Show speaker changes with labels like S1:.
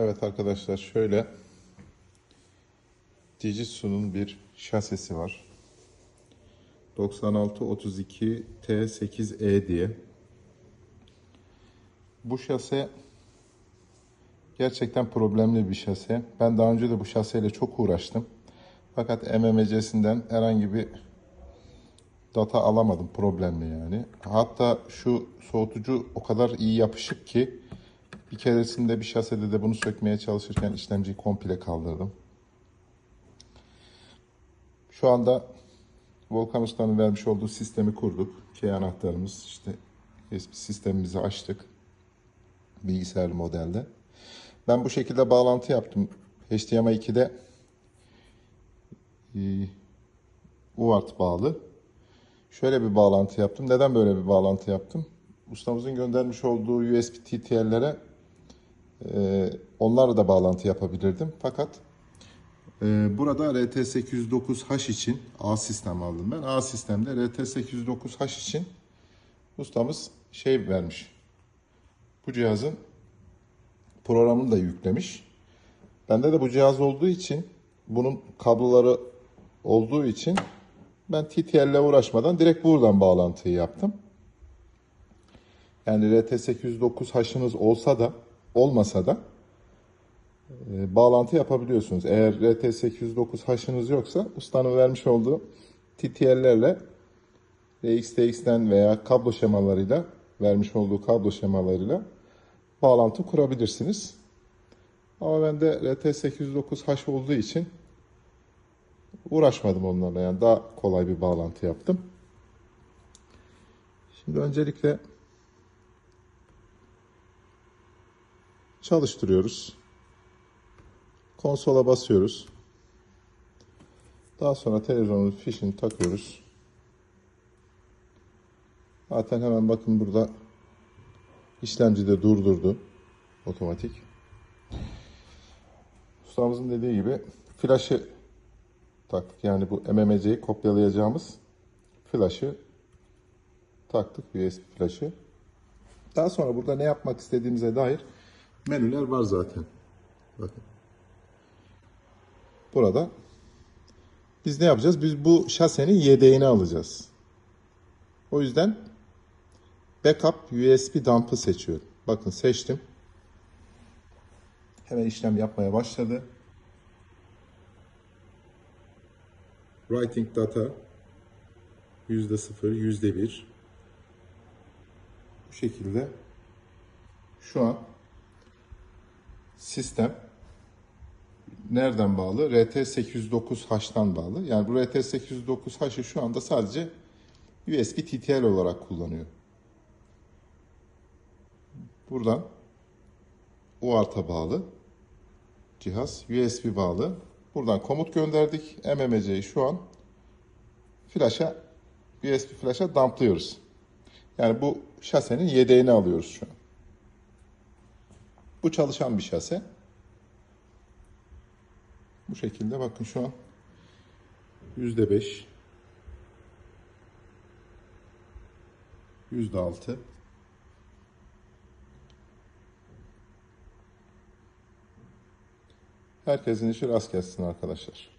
S1: Evet arkadaşlar şöyle Dijitsu'nun bir şasisi var. 9632 T8E diye. Bu şase gerçekten problemli bir şase. Ben daha önce de bu şaseyle çok uğraştım. Fakat MMC'sinden herhangi bir data alamadım problemli yani. Hatta şu soğutucu o kadar iyi yapışık ki bir keresinde bir şasede de bunu sökmeye çalışırken işlemciyi komple kaldırdım. Şu anda Volkan Usta'nın vermiş olduğu sistemi kurduk. Key anahtarımız işte sistemimizi açtık. Bilgisayar modelde. Ben bu şekilde bağlantı yaptım. HDMI 2'de e, UART bağlı. Şöyle bir bağlantı yaptım. Neden böyle bir bağlantı yaptım? Ustamızın göndermiş olduğu USB TTL'lere e, onlarla da bağlantı yapabilirdim. Fakat e, burada RT809H için A sistem aldım ben. A sistemde RT809H için ustamız şey vermiş. Bu cihazın programını da yüklemiş. Bende de bu cihaz olduğu için bunun kabloları olduğu için ben TTL ile uğraşmadan direkt buradan bağlantıyı yaptım. Yani RT809H'ınız olsa da olmasa da e, bağlantı yapabiliyorsunuz. Eğer RT809H'ınız yoksa ustanın vermiş olduğu TTL'lerle RXTX'ten veya kablo şemalarıyla vermiş olduğu kablo şemalarıyla bağlantı kurabilirsiniz. Ama ben de RT809H olduğu için uğraşmadım onlarla yani daha kolay bir bağlantı yaptım. Şimdi öncelikle çalıştırıyoruz. Konsola basıyoruz. Daha sonra televizyonun fişini takıyoruz. Zaten hemen bakın burada işlemci de durdurdu otomatik. Ustamızın dediği gibi flaşı taktık. Yani bu MMC'yi kopyalayacağımız flaşı taktık USB flaşı. Daha sonra burada ne yapmak istediğimize dair menüler var zaten. Bakın. Burada biz ne yapacağız? Biz bu şasenin yedeğini alacağız. O yüzden backup USB dump'ı seçiyorum. Bakın seçtim. Hemen işlem yapmaya başladı. Writing data yüzde sıfır, yüzde bir. Bu şekilde şu an sistem nereden bağlı? RT809H'tan bağlı. Yani bu RT809H'ı şu anda sadece USB TTL olarak kullanıyor. Buradan UART'a bağlı cihaz, USB bağlı. Buradan komut gönderdik. MMC'yi şu an flaşa, USB flaşa dumplıyoruz. Yani bu şasenin yedeğini alıyoruz şu an. Bu çalışan bir şase. Bu şekilde bakın şu an yüzde beş, yüzde altı. Herkesin işi rast gelsin arkadaşlar.